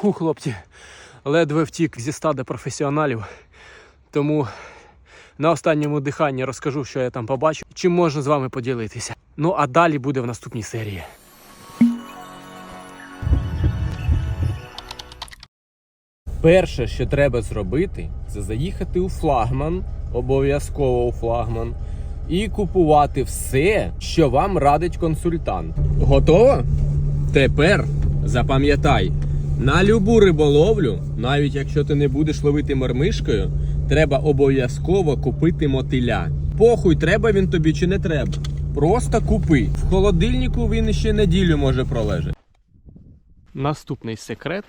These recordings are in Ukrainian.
Фу, хлопці, ледве втік зі стада професіоналів. Тому на останньому диханні розкажу, що я там побачив, чим можна з вами поділитися. Ну а далі буде в наступній серії. Перше, що треба зробити, це заїхати у флагман, обов'язково у флагман, і купувати все, що вам радить консультант. Готово? Тепер запам'ятай, на любу риболовлю, навіть якщо ти не будеш ловити мормишкою, треба обов'язково купити мотиля. Похуй, треба він тобі чи не треба. Просто купи. В холодильнику він ще неділю може пролежати. Наступний секрет: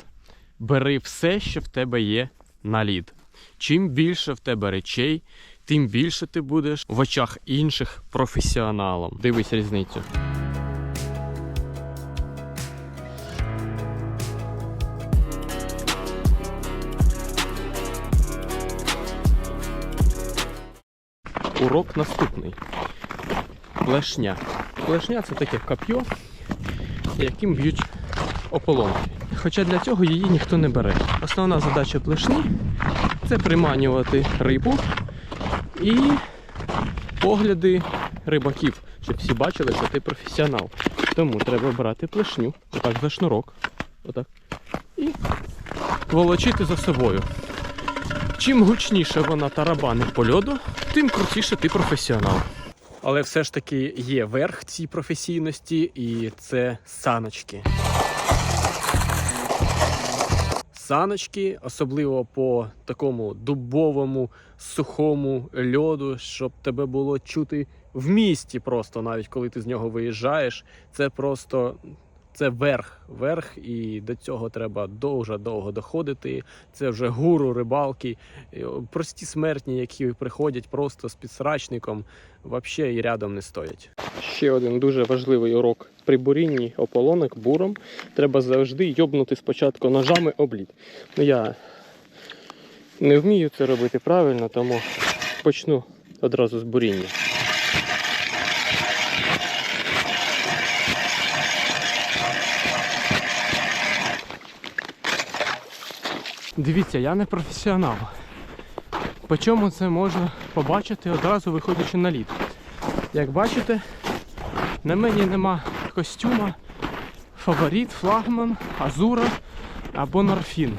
бери все, що в тебе є на лід. Чим більше в тебе речей, тим більше ти будеш в очах інших професіоналом. Дивись різницю. Урок наступний. Плешня. Плешня це таке коп'є, яким б'ють ополонки. Хоча для цього її ніхто не бере. Основна задача плешні це приманювати рибу і погляди рибаків, щоб всі бачили, що ти професіонал. Тому треба брати плешню, отак за шнурок, отак, і волочити за собою. Чим гучніше вона тарабанить по льоду, тим крутіше ти професіонал. Але все ж таки є верх цій професійності, і це саночки. Саночки, особливо по такому дубовому, сухому льоду, щоб тебе було чути в місті просто, навіть коли ти з нього виїжджаєш. Це просто це верх, верх, і до цього треба дуже довго доходити. Це вже гуру рибалки, прості смертні, які приходять просто з підсрачником, взагалі і рядом не стоять. Ще один дуже важливий урок при бурінні ополонок буром. Треба завжди йобнути спочатку ножами облід. Ну я не вмію це робити правильно, тому почну одразу з буріння. Дивіться, я не професіонал. По чому це можна побачити одразу виходячи на лід. Як бачите, на мені нема костюма, фаворит, флагман, азура або норфін.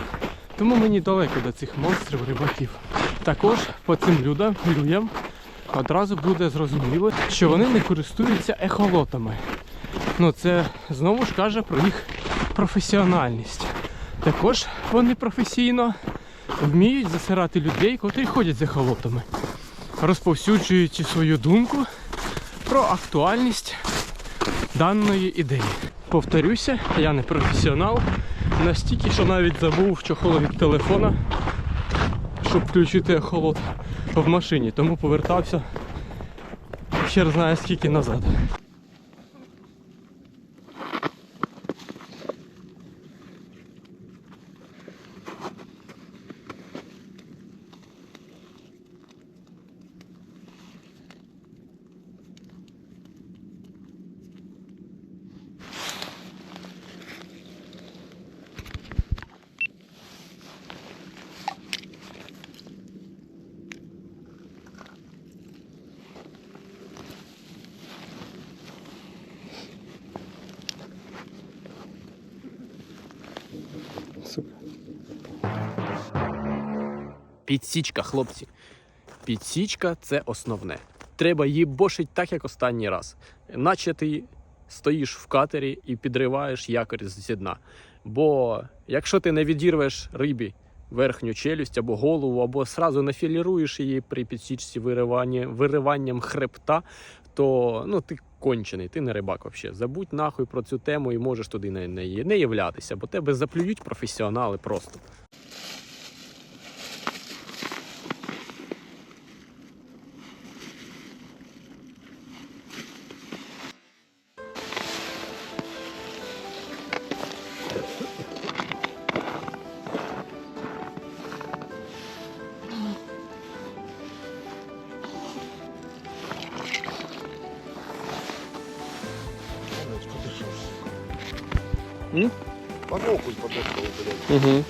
Тому мені далеко до цих монстрів рибаків. Також по цим людям, людям одразу буде зрозуміло, що вони не користуються ехолотами. Ну це знову ж каже про їх професіональність. Також вони професійно вміють засирати людей, котрі ходять з ехолотами, розповсюджуючи свою думку про актуальність даної ідеї. Повторюся, я не професіонал, настільки, що навіть забув чохол від телефона, щоб включити ехолот в машині, тому повертався хер знає скільки назад. Підсічка, хлопці. Підсічка це основне. Треба її бошить так, як останній раз. Наче ти стоїш в катері і підриваєш якорь зі дна. Бо якщо ти не відірвеш рибі верхню челюсть або голову, або сразу нафіліруєш її при підсічці виривання, вириванням хребта, то ну, ти кончений, ти не рибак взагалі. Забудь нахуй про цю тему і можеш туди не, не, не являтися, бо тебе заплюють професіонали просто. М? По окунь подошел, блядь. Угу.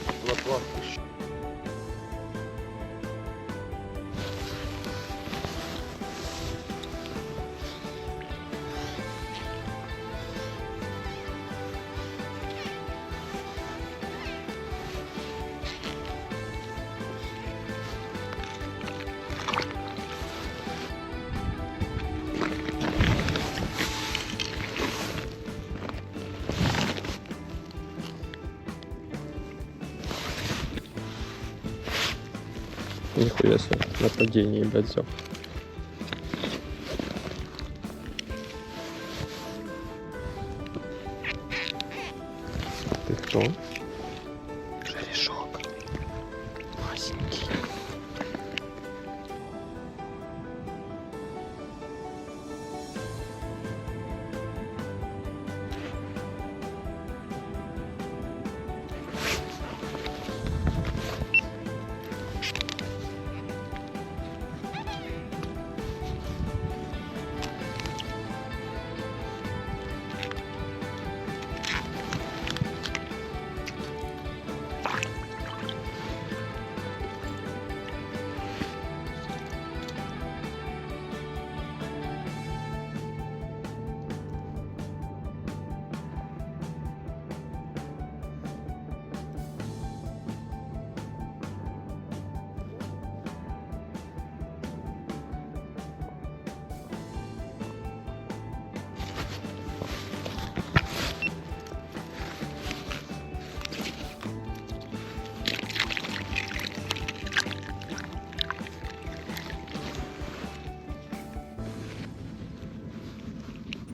Нихуя себе, нападение, блядь, все.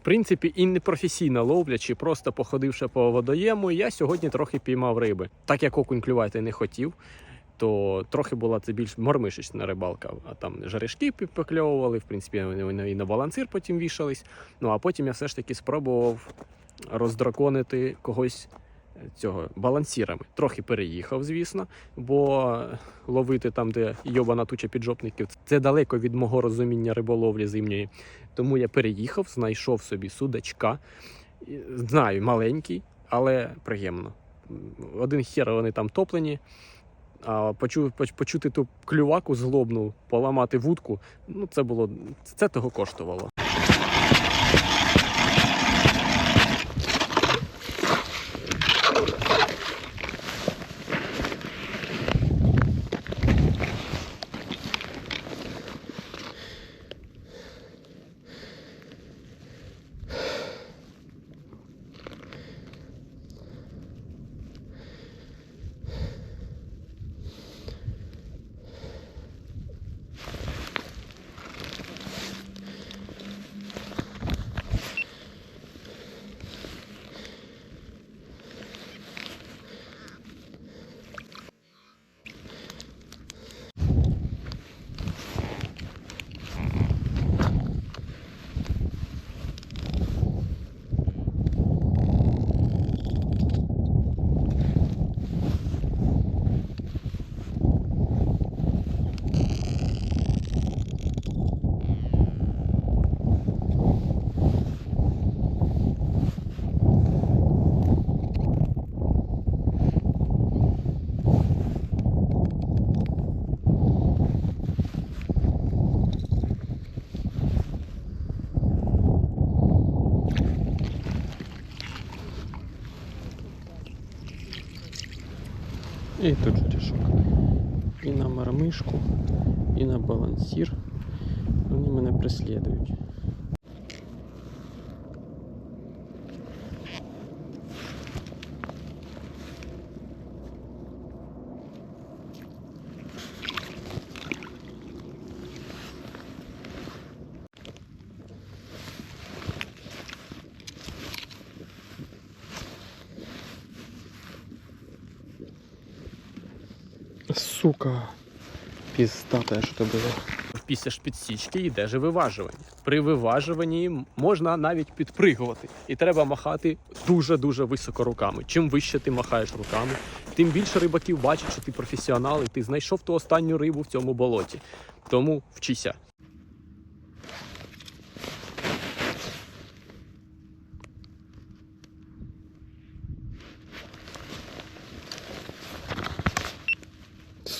Принципі, і не професійна ловля, чи просто походивши по водоєму, я сьогодні трохи піймав риби. Так як окунь клювати не хотів, то трохи була це більш мормишечна рибалка. А там жаришки покльовували, в принципі, вони і на балансир потім вішались. Ну а потім я все ж таки спробував роздраконити когось е, цього балансірами. Трохи переїхав, звісно, бо ловити там, де йобана туча піджопників, це далеко від мого розуміння риболовлі зимньої. Тому я переїхав, знайшов собі судачка. Знаю, маленький, але приємно. Один хер вони там топлені. А почу, поч- почути ту клюваку злобну, поламати вудку, ну це було це того коштувало. І тут же рішок. І на мармишку, і на балансір. Вони мене преслідують. Сука. Піздата, що це було. Після ж підсічки йде же виважування. При виважуванні можна навіть підпригувати. І треба махати дуже-дуже високо руками. Чим вище ти махаєш руками, тим більше рибаків бачить, що ти професіонал, і ти знайшов ту останню рибу в цьому болоті. Тому вчися.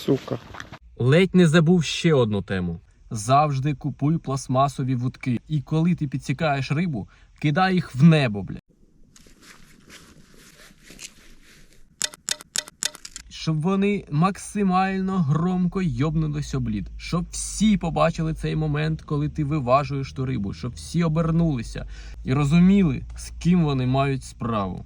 Сука. Ледь не забув ще одну тему. Завжди купуй пластмасові вудки. І коли ти підсікаєш рибу, кидай їх в небо, бля. Щоб вони максимально громко йобнулись об лід. Щоб всі побачили цей момент, коли ти виважуєш ту рибу, щоб всі обернулися і розуміли, з ким вони мають справу.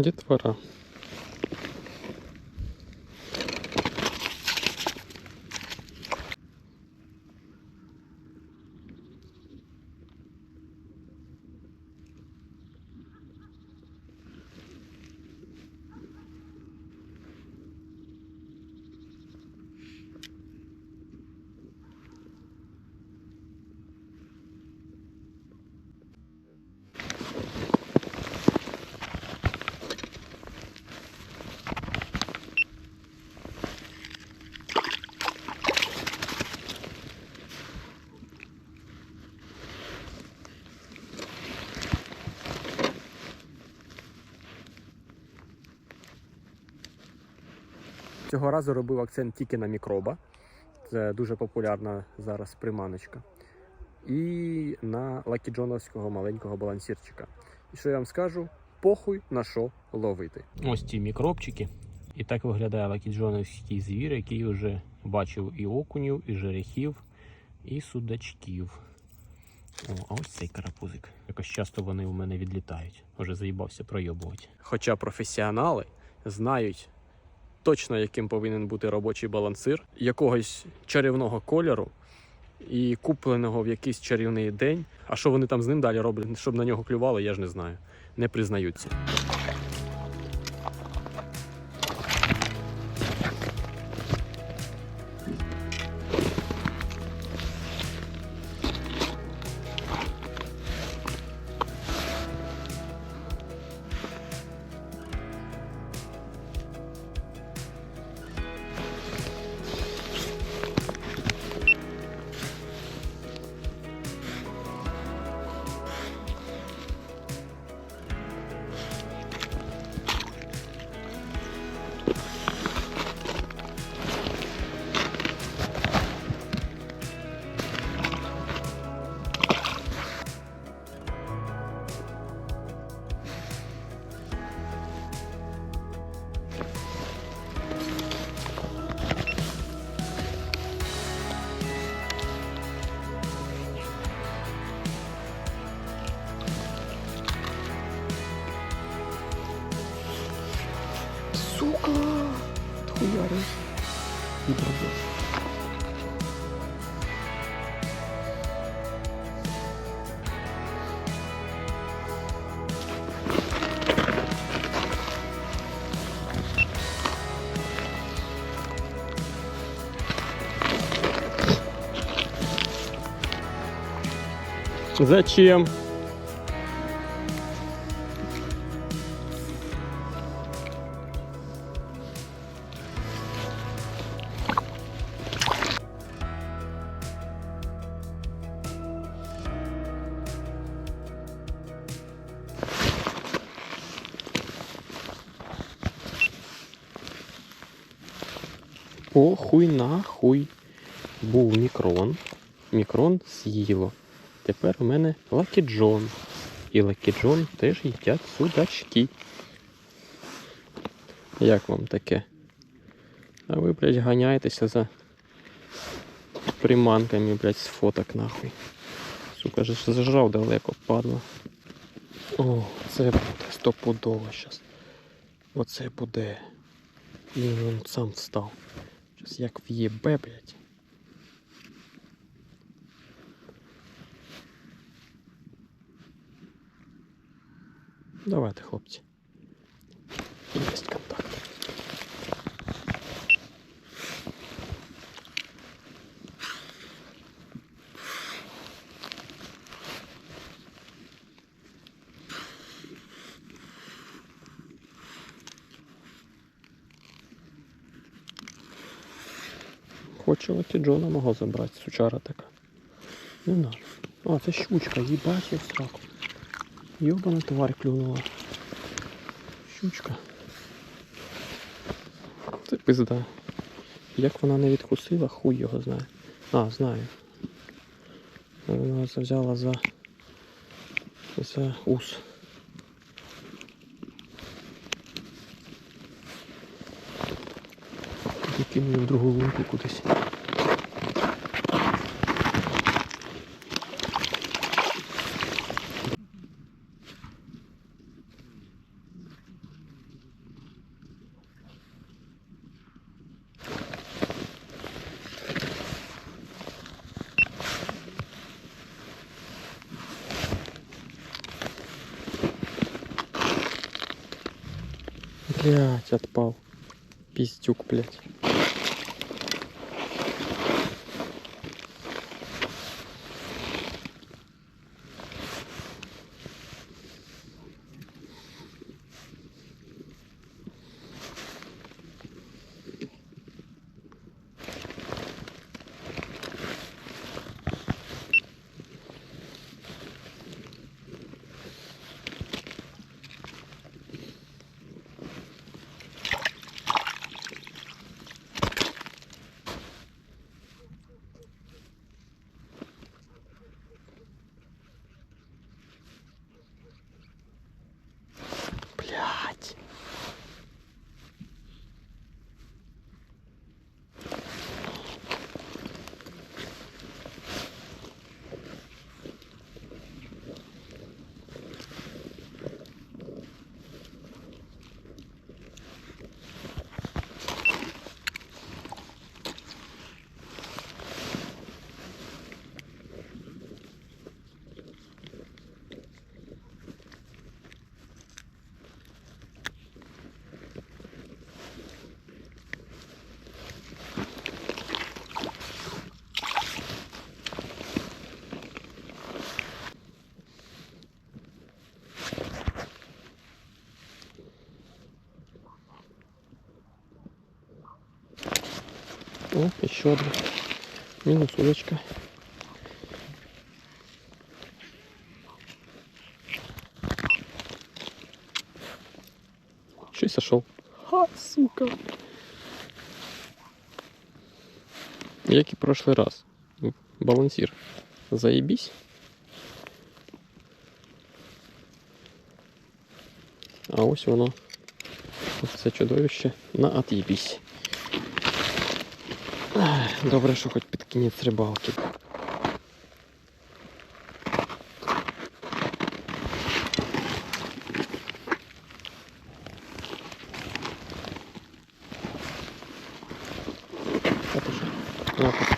Дітвора. Цього разу робив акцент тільки на мікроба. Це дуже популярна зараз приманочка. І на лакіджоновського маленького балансірчика. І що я вам скажу? Похуй на що ловити. Ось ці мікробчики. І так виглядає лакіджоновський звір, який вже бачив і окунів, і жерехів, і судачків. О, а ось цей карапузик. Якось часто вони у мене відлітають. Вже заїбався пройобувати. Хоча професіонали знають точно, яким повинен бути робочий балансир, якогось чарівного кольору і купленого в якийсь чарівний день. А що вони там з ним далі роблять, щоб на нього клювали, я ж не знаю. Не признаються. Зачем? Похуй нахуй. Був мікрон. Мікрон з'їло. Тепер у мене Лакі Джон. І Лакі Джон теж їдять судачки. Як вам таке? А ви, блядь, ганяєтеся за приманками, блядь, з фоток нахуй. Сука, ж зажрав далеко, падла. О, це буде стопудово щас. Оце буде. І він сам встав. Щас як в'єбе, блядь. Давайте, хлопці. Єсть контакт. Хочу оті Джона мого забрати, сучара така. Не наш. А, це щучка, їбать я сраку. Йобана тварь клюнула. Щучка. Це пизда. Як вона не відкусила, хуй його знає. А, знаю. Вона взяла за, за ус. І кинули в другу лунку кудись. Блять, отпал. Пиздюк, блять. О, еще одна. Минус удочка. Че сошел? Ха, сука. Як і прошлый раз. Балансир. Заебись. А ось воно. Це чудовище на от'єбісь. Добре, що хоч під кінець рибалки. Та